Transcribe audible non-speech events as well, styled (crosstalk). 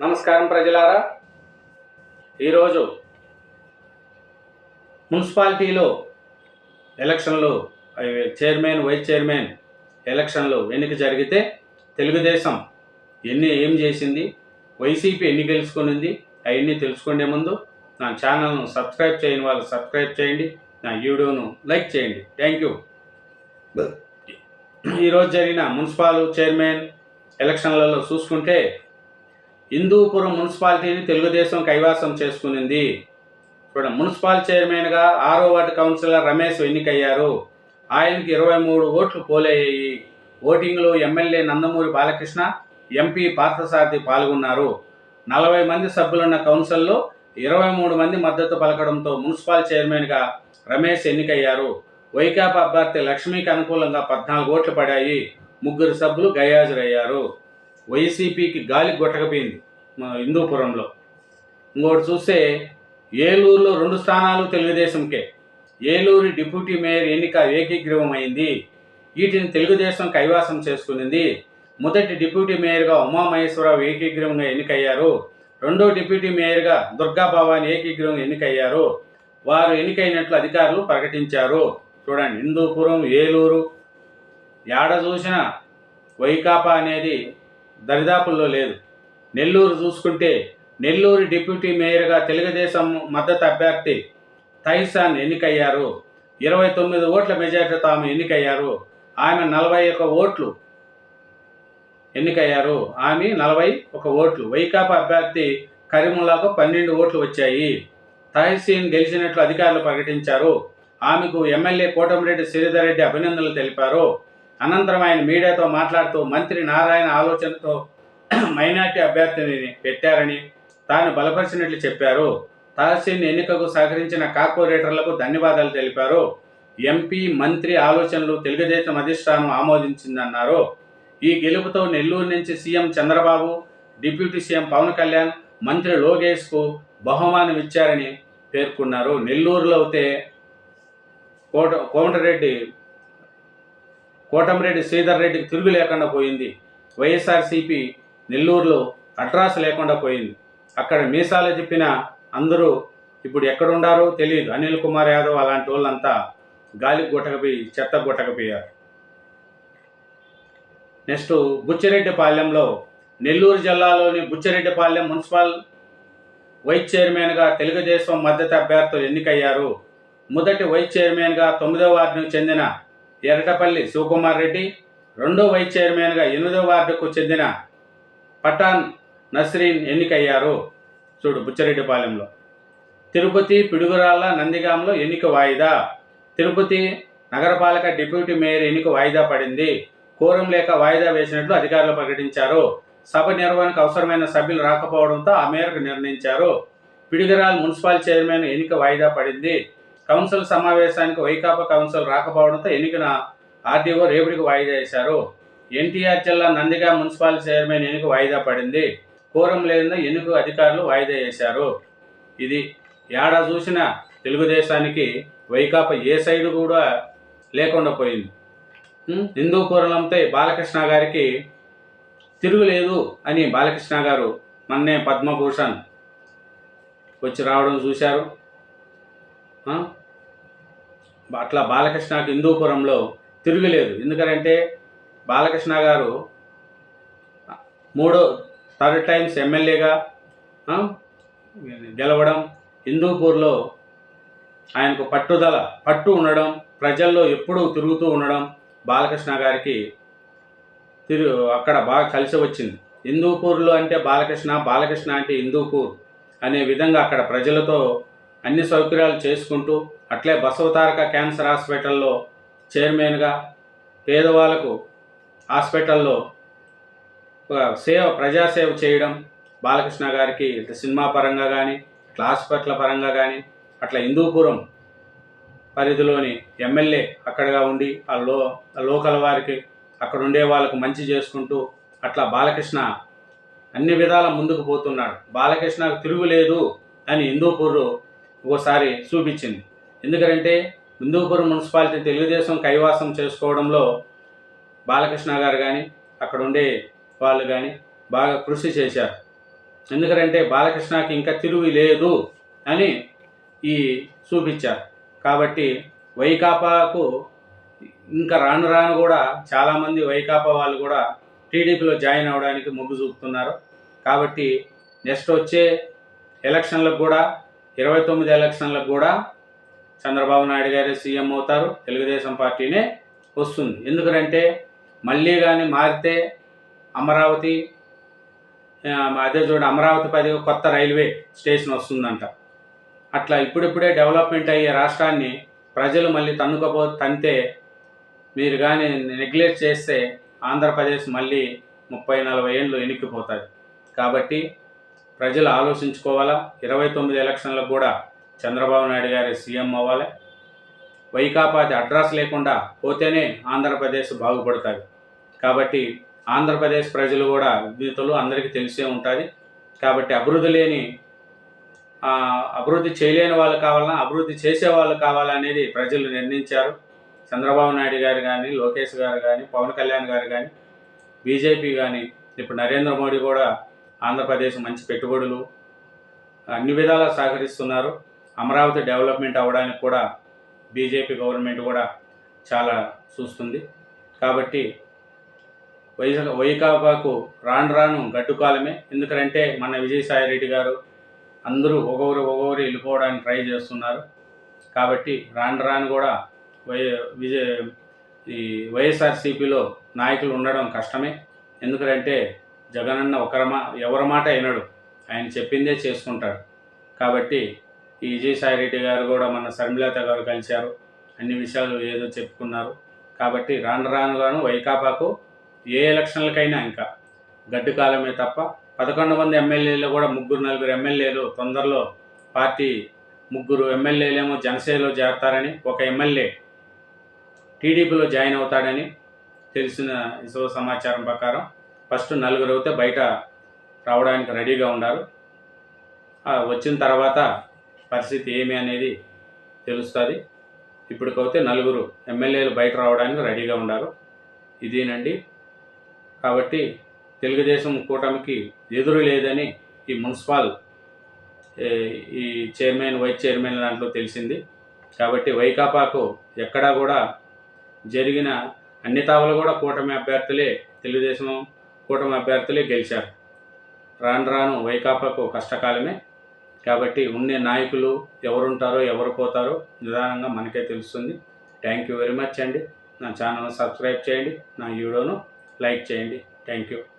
నమస్కారం ప్రజలారా. ఈరోజు మున్సిపాలిటీలో ఎలక్షన్లు చైర్మన్ వైస్ చైర్మన్ ఎలక్షన్లు ఎన్నిక జరిగితే తెలుగుదేశం ఎన్ని ఏం చేసింది వైసీపీ ఎన్ని గెలుచుకునింది అవన్నీ తెలుసుకునే ముందు నా ఛానల్ను సబ్స్క్రైబ్ చేయని వాళ్ళు సబ్స్క్రైబ్ చేయండి నా వీడియోను లైక్ చేయండి. Thank you. ఈరోజు జరిగిన మున్సిపల్ చైర్మన్ ఎలక్షన్లలో చూసుకుంటే హిందూపురం మున్సిపాలిటీని తెలుగుదేశం కైవాసం చేసుకునింది. చూడ మున్సిపల్ చైర్మన్గా ఆరో వార్డు కౌన్సిలర్ రమేష్ ఎన్నికయ్యారు. ఆయనకి ఇరవై మూడు ఓట్లు పోలయ్యాయి. ఓటింగ్లో ఎమ్మెల్యే నందమూరి బాలకృష్ణ ఎంపీ పార్థసారథి పాల్గొన్నారు. నలభై మంది సభ్యులున్న కౌన్సిల్లో ఇరవై మూడు మంది మద్దతు పలకడంతో మున్సిపల్ చైర్మన్గా రమేష్ ఎన్నికయ్యారు. వైకాపా అభ్యర్థి లక్ష్మీకి అనుకూలంగా పద్నాలుగు ఓట్లు పడాయి. ముగ్గురు సభ్యులు గైహాజరయ్యారు వైసీపీకి గాలి గొట్టకపోయింది హిందూపురంలో. ఇంకోటి చూస్తే ఏలూరులో రెండు స్థానాలు తెలుగుదేశంకే. ఏలూరు డిప్యూటీ మేయర్ ఎన్నిక ఏకీగ్రీవమైంది. వీటిని తెలుగుదేశం కైవాసం చేసుకునింది. మొదటి డిప్యూటీ మేయర్గా ఉమామహేశ్వరరావు ఏకీగ్రీవంగా ఎన్నికయ్యారు. రెండో డిప్యూటీ మేయర్గా దుర్గా భవాని ఏకీగ్రీవం ఎన్నికయ్యారు. వారు ఎన్నికైనట్లు అధికారులు ప్రకటించారు. చూడండి హిందూపురం ఏలూరు ఏడ చూసిన వైకాపా అనేది దరిదాపుల్లో లేదు. నెల్లూరు చూసుకుంటే నెల్లూరు డిప్యూటీ మేయర్గా తెలుగుదేశం మద్దతు అభ్యర్థి తైసాన్ ఎన్నికయ్యారు. ఇరవై తొమ్మిది ఓట్ల మెజార్టీతో ఆమె ఎన్నికయ్యారు. ఆమె నలభై ఒక ఓట్లు ఎన్నికయ్యారు. ఆమె నలభై ఒక ఓట్లు. వైకాపా అభ్యర్థి కరీముల్లాకు పన్నెండు ఓట్లు వచ్చాయి. తహసీన్ గెలిచినట్లు అధికారులు ప్రకటించారు. ఆమెకు ఎమ్మెల్యే కోటమిరెడ్డి శ్రీధర్ రెడ్డి అభినందనలు తెలిపారు. అనంతరం ఆయన మీడియాతో మాట్లాడుతూ మంత్రి నారాయణ ఆలోచనతో (clears throat) మైనార్టీ అభ్యర్థిని పెట్టారని తాను బలపరిచినట్లు చెప్పారు. తహసీన్ ఎన్నికకు సహకరించిన కార్పొరేటర్లకు ధన్యవాదాలు తెలిపారు. ఎంపీ మంత్రి ఆలోచనలు తెలుగుదేశం అధిష్టానం ఆమోదించిందన్నారు. ఈ గెలుపుతో నెల్లూరు నుంచి CM Chandrababu deputy CM Pawan Kalyan మంత్రి లోకేష్కు బహుమానం ఇచ్చారని పేర్కొన్నారు. నెల్లూరులో అయితే కోట కోమటిరెడ్డి కోటమిరెడ్డి శ్రీధర్ రెడ్డికి తిరుగు లేకుండా పోయింది. వైఎస్ఆర్సీపీ నెల్లూరులో అడ్రాస్ లేకుండా పోయింది. అక్కడ మీసాలు చెప్పిన అందరూ ఇప్పుడు ఎక్కడుండారో తెలియదు అనిల్ కుమార్ యాదవ్ అలాంటి వాళ్ళంతా గాలికి గుట్టకపోయి చెత్త గుట్టకపోయారు. నెక్స్ట్ బుచ్చిరెడ్డిపాలెంలో నెల్లూరు జిల్లాలోని బుచ్చిరెడ్డిపాలెం మున్సిపల్ వైస్ చైర్మన్గా తెలుగుదేశం మద్దతు అభ్యర్థులు ఎన్నికయ్యారు. మొదటి వైస్ చైర్మన్గా తొమ్మిదో వార్డుకు చెందిన ఎరటపల్లి శివకుమార్ రెడ్డి రెండో వైస్ చైర్మన్గా ఎనిమిదో వార్డుకు చెందిన పఠాన్ నస్రీన్ ఎన్నికయ్యారు. చూడు బుచ్చరెడ్డిపాలెంలో. తిరుపతి పిడుగురాళ్ళ నందిగాంలో ఎన్నిక వాయిదా. తిరుపతి నగరపాలక డిప్యూటీ మేయర్ ఎన్నిక వాయిదా పడింది. కోరం లేక వాయిదా వేసినట్లు అధికారులు ప్రకటించారు. సభ నిర్వహణకు అవసరమైన సభ్యులు రాకపోవడంతో ఆ మేరకు నిర్ణయించారు. పిడిగరాల్ మున్సిపల్ చైర్మన్ ఎన్నిక వాయిదా పడింది. కౌన్సిల్ సమావేశానికి వైకాపా కౌన్సిల్ రాకపోవడంతో ఎన్నికన ఆర్డీఓ రేపటికి వాయిదా వేశారు ఎన్టీఆర్ జిల్లా నందిగా మున్సిపల్ చైర్మన్ ఎన్నిక వాయిదా పడింది కోరం లేని ఎన్నిక అధికారులు వాయిదా వేశారు ఇది ఏడా చూసిన తెలుగుదేశానికి వైకాపా ఏ సైడు కూడా లేకుండా పోయింది ఉం? హిందూపురంతో బాలకృష్ణ గారికి తిరుగులేదు అని బాలకృష్ణ గారు మొన్నే పద్మభూషణ్ వచ్చి రావడం చూశారు? అట్లా బాలకృష్ణ హిందూపురంలో తిరుగులేదు. ఎందుకంటే బాలకృష్ణ గారు మూడో థర్డ్ టైమ్స్ ఎమ్మెల్యేగా గెలవడం హిందూపూర్లో ఆయనకు పట్టుదల పట్టు ఉండడం ప్రజల్లో ఎప్పుడూ తిరుగుతూ ఉండడం బాలకృష్ణ గారికి తిరు అక్కడ బాగా కలిసి వచ్చింది. హిందూపూర్లో అంటే బాలకృష్ణ బాలకృష్ణ అంటే హిందూపూర్ అనే విధంగా అక్కడ ప్రజలతో అన్ని సౌకర్యాలు చేసుకుంటూ అట్లే బసవతారక క్యాన్సర్ హాస్పిటల్లో చైర్మన్గా పేదవాళ్ళకు హాస్పిటల్లో ఒక సేవ ప్రజాసేవ చేయడం బాలకృష్ణ గారికి ఇట్లా సినిమా పరంగా కానీ ఇట్లా హాస్పిటల్ పరంగా కానీ అట్లా హిందూపురం పరిధిలోని ఎమ్మెల్యే అక్కడగా ఉండి ఆ లో లోకల్ వారికి అక్కడ ఉండే వాళ్ళకు మంచి చేసుకుంటూ అట్లా బాలకృష్ణ అన్ని విధాల ముందుకు పోతున్నాడు. బాలకృష్ణకు తిరుగులేదు అని హిందూపూర్ ఒకసారి చూపించింది. ఎందుకంటే హిందూపురం మున్సిపాలిటీ తెలుగుదేశం కైవాసం చేసుకోవడంలో బాలకృష్ణ గారు కానీ అక్కడ ఉండే వాళ్ళు కానీ బాగా కృషి చేశారు. ఎందుకంటే బాలకృష్ణకి ఇంకా తిరుగు లేదు అని ఈ చూపించారు. కాబట్టి వైకాపాకు ఇంకా రాను రాను కూడా చాలామంది వైకాపా వాళ్ళు కూడా టీడీపీలో జాయిన్ అవ్వడానికి మొగ్గు చూపుతున్నారు. కాబట్టి నెక్స్ట్ వచ్చే ఎలక్షన్లకు కూడా ఇరవై తొమ్మిది ఎలక్షన్లకు కూడా చంద్రబాబు నాయుడు గారే సీఎం అవుతారు. తెలుగుదేశం పార్టీనే వస్తుంది. ఎందుకంటే మళ్ళీ కానీ మారితే అమరావతి అదే చూడండి అమరావతి పది కొత్త రైల్వే స్టేషన్ వస్తుందంట. అట్లా ఇప్పుడిప్పుడే డెవలప్మెంట్ అయ్యే రాష్ట్రాన్ని ప్రజలు మళ్ళీ తన్నుకపో తంతే మీరు కానీ నెగ్లెక్ట్ చేస్తే ఆంధ్రప్రదేశ్ మళ్ళీ ముప్పై నలభై ఏళ్ళు ఎనిక్కిపోతుంది. కాబట్టి ప్రజలు ఆలోచించుకోవాలా? ఇరవై తొమ్మిది ఎలక్షన్లకు కూడా చంద్రబాబు నాయుడు గారి సీఎం అవ్వాలి. వైకాపాది అడ్రస్ లేకుండా పోతేనే ఆంధ్రప్రదేశ్ బాగుపడుతుంది. కాబట్టి ఆంధ్రప్రదేశ్ ప్రజలు కూడా విజ్ఞతలు అందరికీ తెలిసే ఉంటుంది. కాబట్టి అభివృద్ధి లేని అభివృద్ధి చేయలేని వాళ్ళు కావాలన్నా అభివృద్ధి చేసే వాళ్ళు కావాలనేది ప్రజలు నిర్ణయించారు. చంద్రబాబు నాయుడు గారు కానీ లోకేష్ గారు కానీ పవన్ కళ్యాణ్ గారు కానీ బీజేపీ కానీ ఇప్పుడు నరేంద్ర మోడీ కూడా ఆంధ్రప్రదేశ్ మంచి పెట్టుబడులు అన్ని విధాలా సహకరిస్తున్నారు. అమరావతి డెవలప్మెంట్ అవ్వడానికి కూడా బీజేపీ గవర్నమెంట్ కూడా చాలా చూస్తుంది. కాబట్టి వైజాగ్ వైకాపాకు రాను రాను గడ్డుకాలమే ఎందుకంటే మన విజయసాయి రెడ్డి గారు అందరూ ఒక్కొక్కరు ఒక్కొక్కరు వెళ్ళిపోవడానికి ట్రై చేస్తున్నారు. కాబట్టి రాను రాను కూడా వై విజయ ఈ వైఎస్ఆర్సీపీలో నాయకులు ఉండడం కష్టమే. ఎందుకంటే జగనన్న ఒకరి మా ఎవరి మాట వినడు. ఆయన చెప్పిందే చేసుకుంటాడు. కాబట్టి ఈ విజయసాయి రెడ్డి గారు కూడా మన శర్మిలత గారు కలిశారు. అన్ని విషయాలు ఏదో చెప్పుకున్నారు. కాబట్టి రాను రాను గాను వైకాపాకు ఏ ఎలక్షన్లకైనా ఇంకా గడ్డు కాలమే తప్ప పదకొండు మంది ఎమ్మెల్యేలు కూడా ముగ్గురు నలుగురు ఎమ్మెల్యేలు తొందరలో పార్టీ ముగ్గురు ఎమ్మెల్యేలేమో జనసేనలో చేరతారని ఒక ఎమ్మెల్యే టీడీపీలో జాయిన్ అవుతాడని తెలిసిన ఇసో సమాచారం ప్రకారం ఫస్ట్ నలుగురు అయితే బయట రావడానికి రెడీగా ఉన్నారు వచ్చిన తర్వాత పరిస్థితి ఏమి అనేది తెలుస్తుంది. ఇప్పటికైతే నలుగురు ఎమ్మెల్యేలు బయట రావడానికి రెడీగా ఉన్నారు ఇదేనండి. కాబట్టి తెలుగుదేశం కూటమికి ఎదురు లేదని ఈ మున్సిపల్ ఈ చైర్మన్ వైస్ చైర్మన్ దాంట్లో తెలిసింది. కాబట్టి వైకాపాకు ఎక్కడా కూడా జరిగిన అన్ని తావలు కూడా కూటమి అభ్యర్థులే తెలుగుదేశం కూటమి అభ్యర్థులే గెలిచారు. రాను రాను వైకాపాకు కష్టకాలమే. కాబట్టి ఉండే నాయకులు ఎవరుంటారో ఎవరు పోతారో నిదానంగా మనకే తెలుస్తుంది. థ్యాంక్ యూ వెరీ మచ్ అండి. నా ఛానల్ సబ్స్క్రైబ్ చేయండి. నా వీడియోను లైక్ చేయండి. Thank you.